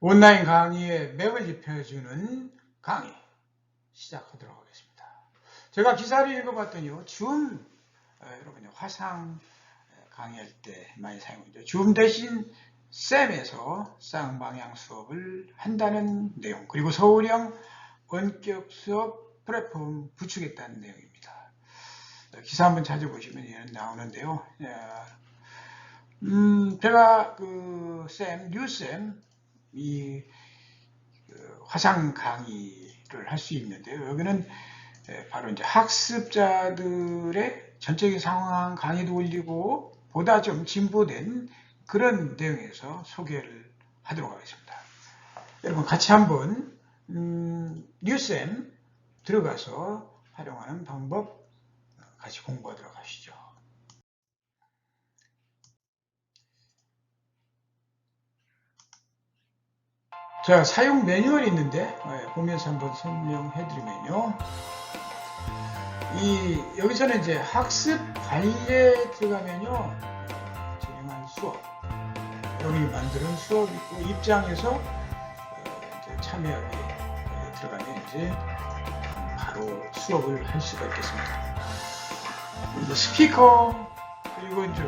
온라인 강의에 맥을 입혀주는 강의 시작하도록 하겠습니다. 제가 기사를 읽어봤더니요, 줌, 어, 여러분 화상 강의할 때 많이 사용하죠. 줌 대신 쌤에서 쌍방향 수업을 한다는 내용, 그리고 서울형 원격 수업 플랫폼 구축했다는 내용입니다. 기사 한번 찾아보시면 나오는데요. 음, 제가 그 쌤, 뉴쌤, 이그 화상 강의를 할 수 있는데요. 여기는 바로 이제 학습자들의 전체적인 상황 강의도 올리고 보다 좀 진보된 그런 내용에서 소개를 하도록 하겠습니다. 여러분 같이 한번 음, 뉴쌤 들어가서 활용하는 방법 같이 공부하도록 하시죠. 자, 사용 매뉴얼이 있는데 네, 보면서 한번 설명해 드리면요. 이 여기서는 이제 학습 관리에 들어가면요. 진행한 수업 여기 만드는 수업 있고 입장에서 어, 참여하기 들어가면 이제 바로 수업을 할 수가 있겠습니다. 스피커 그리고 이제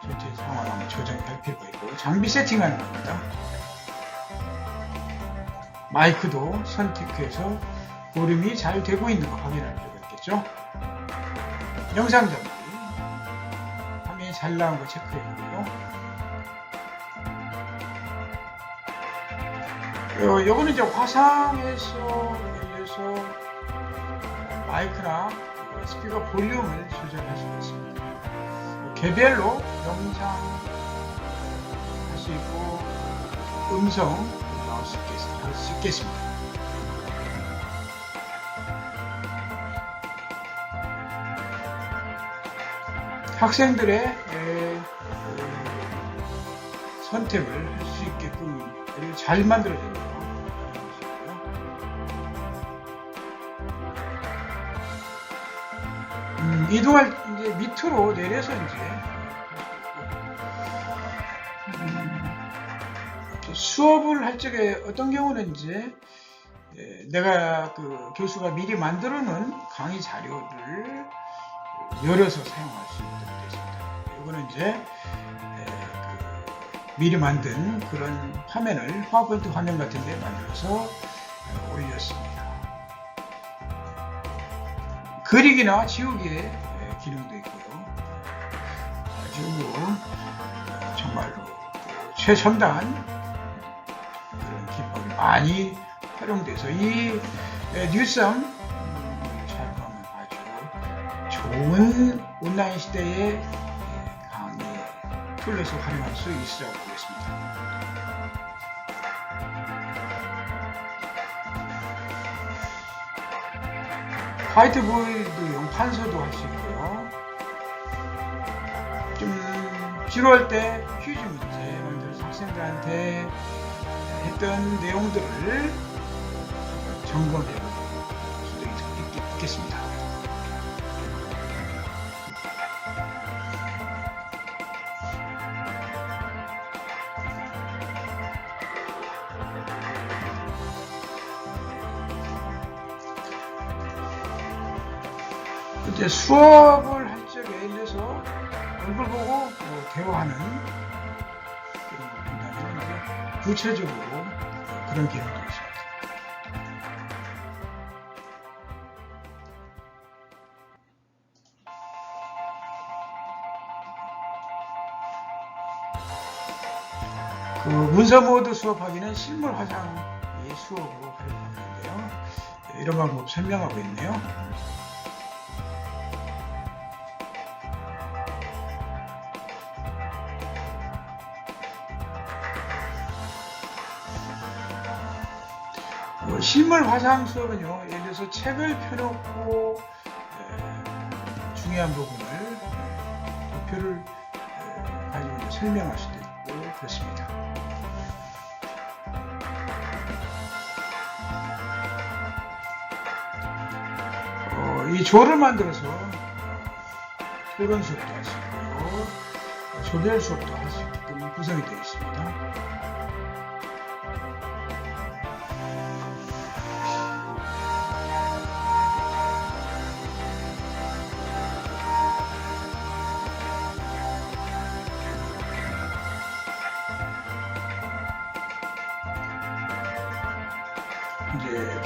전체 상황을 조정할 필요가 있고 장비 세팅하는 겁니다. 마이크도 선택해서 고름이 잘 되고 있는 거 확인할 필요가 있겠죠. 영상 장비 화면이 잘 나온 거 체크해보고요. 요, 요거는 이제 화상에서 열려서 마이크나 스피커 볼륨을 조절할 수가 있습니다. 개별로 영상 할 수 있고 음성 수, 있겠, 할수 있겠습니다. 학생들의 에, 선택을 할 수 있게끔 잘 만들어집니다. 음, 이동할 이제 밑으로 내려서 이제 수업을 할 적에 어떤 경우는 이제 에, 내가 그 교수가 미리 만들어 놓은 강의 자료를 열어서 사용할 수 있도록 되어 있습니다. 이거는 이제 에, 그 미리 만든 그런 화면을 파워포인트 화면 같은 데 만들어서 에, 올렸습니다. 그리기나 지우기의 에, 기능도 있고요. 아주 어, 정말로 그 최첨단 많이 활용돼서 이 에, 뉴썸 좋은 온라인 시대의 강의 툴로서 활용할 수 있으라고 보겠습니다. 화이트보드용 판서도 할 수 있고요. 좀 지루할 때 퀴즈 문제 만들어서 학생들한테 했던 내용들을 점검해 볼 수도 있겠습니다. 이제 수업을 할 적에 들어서 얼굴 보고 뭐 대화하는 구체적으로 그런 기능도 있습니다. 그 문서 모드 수업하기는 실물 화상의 수업으로 활용하는데요. 이런 방법 설명하고 있네요. 뭐 실물 화상 수업은요, 예를 들어서 책을 펴놓고 에, 중요한 부분을 에, 도표를 에, 가지고 설명할 수도 있고 그렇습니다. 어, 이 조를 만들어서 토론 수업도 할 수 있고요, 조별 수업도 할 수 있게끔 구성이 되어 있습니다.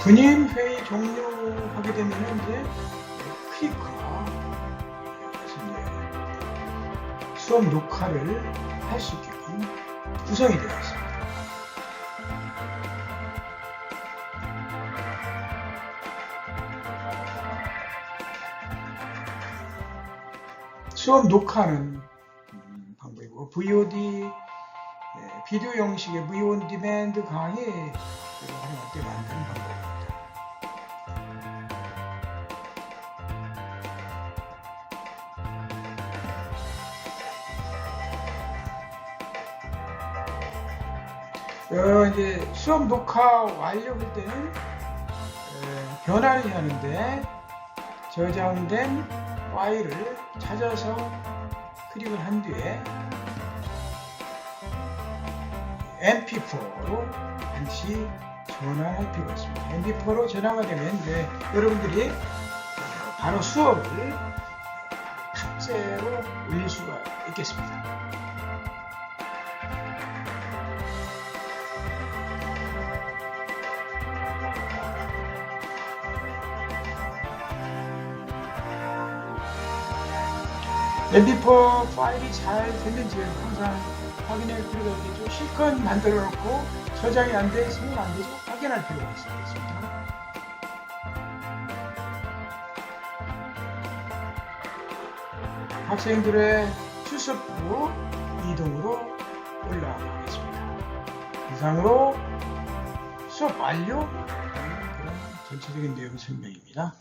군인 회의 종료하게 되면 이제 그래서 이제 수업 녹화를 할 수 있게끔 구성이 되어 있습니다. 수업 녹화는 음, 방법이고 VOD 예, 비디오 형식의 VOD 디맨드 강의 활용할 때 만드는 방법 어, 이제 수업 녹화 완료할 때는 에, 변환을 하는데 저장된 파일을 찾아서 클릭을 한 뒤에 MP4로 반드시 전환할 필요가 있습니다. MP4로 전환가 되면 이제 여러분들이 바로 수업을 탑재로 올릴 수가 있겠습니다. MP4 파일이 잘 됐는지 항상 확인할 필요가 있겠죠. 실컷 만들어 놓고 저장이 안 돼, 있으면 안 되죠. 확인할 필요가 있습니다. 학생들의 출석부 이동으로 올라가겠습니다. 이상으로 수업 완료 그런 전체적인 내용 설명입니다.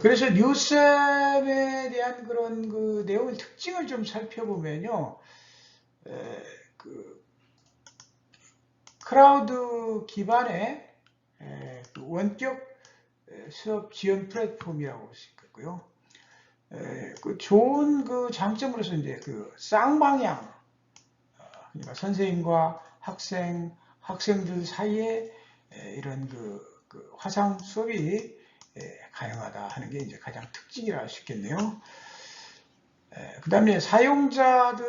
그래서 뉴스에 대한 그런 그 내용 특징을 좀 살펴보면요. 에, 그 크라우드 기반의 에, 그 원격 에, 수업 지원 플랫폼이라고 볼수 있겠고요. 에, 그 좋은 그 장점으로서 이제 그 쌍방향, 어, 그러니까 선생님과 학생, 학생들 사이에 에, 이런 그, 그 화상 수업이 에, 가능하다 하는 게 이제 가장 특징이라 할 수 있겠네요. 그 다음에 사용자들이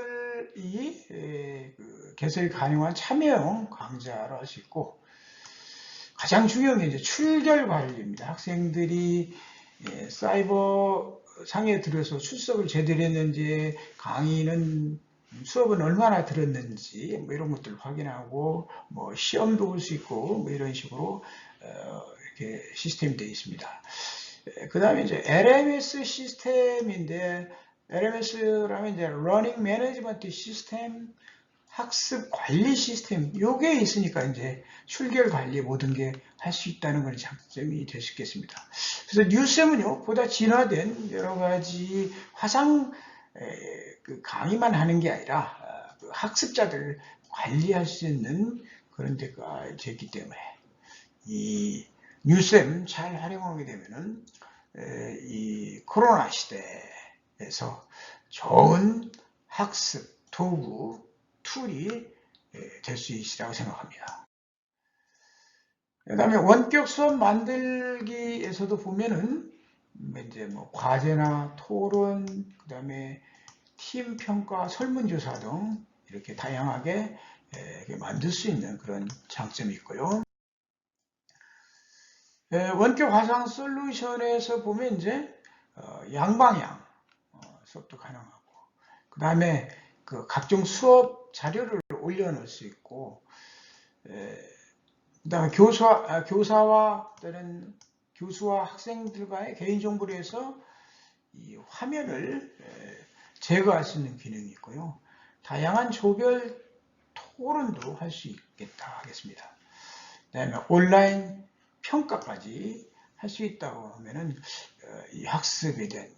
에, 그 개설이 가능한 참여형 강좌로 할 수 있고 가장 중요한 게 이제 출결 관리입니다. 학생들이 예, 사이버 상에 들어서 출석을 제대로 했는지 강의는 수업은 얼마나 들었는지 뭐 이런 것들을 확인하고 뭐 시험도 볼 수 있고 뭐 이런 식으로 어, 이렇게 시스템이 되어 있습니다. 그 다음에 이제 LMS 시스템인데 LMS라면 이제 Learning Management System 학습 관리 시스템 요게 있으니까 이제 출결 관리 모든 게 할 수 있다는 건 장점이 될 수 있겠습니다. 그래서 뉴스는요 보다 진화된 여러 가지 화상 에, 그 강의만 하는 게 아니라 어, 그 학습자들 관리할 수 있는 그런 데가 됐기 때문에 이 뉴쌤 잘 활용하게 되면은 에, 이 코로나 시대에서 좋은 학습 도구 툴이 될 수 있으라고 생각합니다. 그 다음에 원격 수업 만들기에서도 보면은 이제 뭐 과제나 토론, 그 다음에 팀 평가, 설문조사 등 이렇게 다양하게 만들 수 있는 그런 장점이 있고요. 원격 화상 솔루션에서 보면 이제 어, 양방향 어, 수업도 가능하고 그 다음에 그 각종 수업 자료를 올려놓을 수 있고 그 다음에 교사, 아, 교사와 또는 교수와 학생들과의 개인정보를 해서 이 화면을 제거할 수 있는 기능이 있고요. 다양한 조별 토론도 할 수 있겠다 하겠습니다. 그 다음에 온라인 평가까지 할 수 있다고 하면은 어, 이 학습에 대한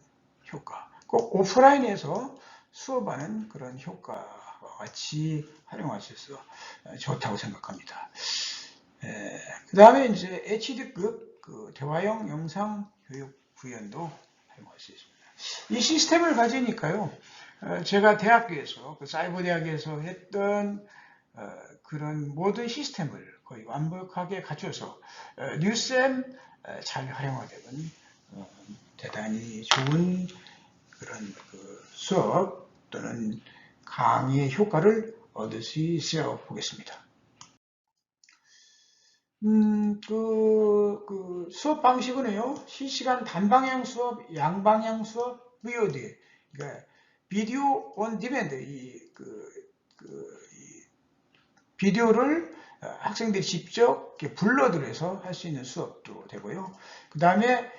효과 꼭 오프라인에서 수업하는 그런 효과와 같이 활용하셔서 어, 좋다고 생각합니다. 그 다음에 이제 HD급 그 대화형 영상 교육 구현도 활용할 수 있습니다. 이 시스템을 가지니까요. 어, 제가 대학교에서 그 사이버 대학에서 했던 어, 그런 모든 시스템을 거의 완벽하게 갖춰서 뉴쌤 잘 활용하되면 대단히 좋은 그런 그 수업 또는 강의의 효과를 얻을 수 있으라고 보겠습니다. 음, 그, 그 수업 방식은요, 실시간 단방향 수업, 양방향 수업, VOD, 그러니까 비디오 온 디맨드, 이, 그, 그, 이 비디오를 학생들이 직접 불러들여서 할 수 있는 수업도 되고요. 그 다음에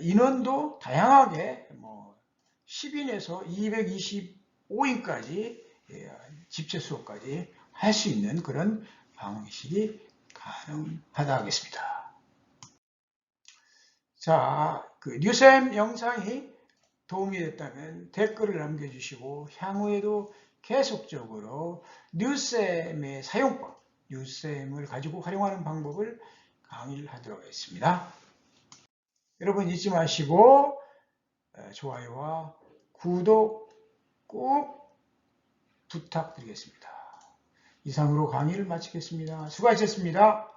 인원도 다양하게 뭐 10인에서 225인까지 집체 수업까지 할 수 있는 그런 방식이 가능하다 하겠습니다. 자, 그 뉴쌤 영상이 도움이 됐다면 댓글을 남겨주시고 향후에도 계속적으로 뉴쌤의 사용법, 뉴쌤을 가지고 활용하는 방법을 강의를 하도록 하겠습니다. 여러분 잊지 마시고 좋아요와 구독 꼭 부탁드리겠습니다. 이상으로 강의를 마치겠습니다. 수고하셨습니다.